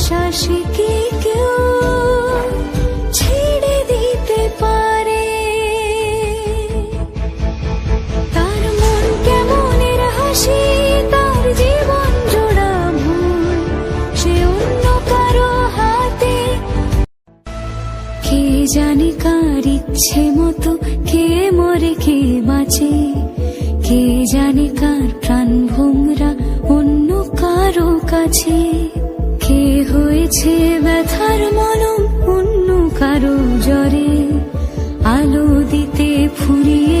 ভালোবাসা সে কি কেউ ছেড়ে দিতে পারে? তার মন কেমনের হাসি, তার জীবন জোড়া সে অন্য কারও হাতে কে জানে কার ইচ্ছে মতো কে মরে, কে বাঁচে? কে জানে কার প্রাণ ভোমরা অন্য কারও কাছে? হয়েছে ব্যথার মলম অন্য কারও জ্বরে আলো দিতে ফুরিয়ে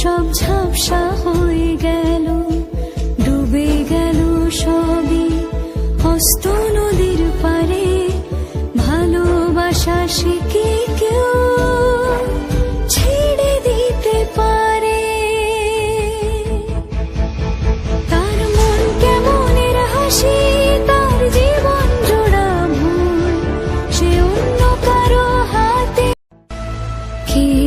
লেখা সব ঝাপসা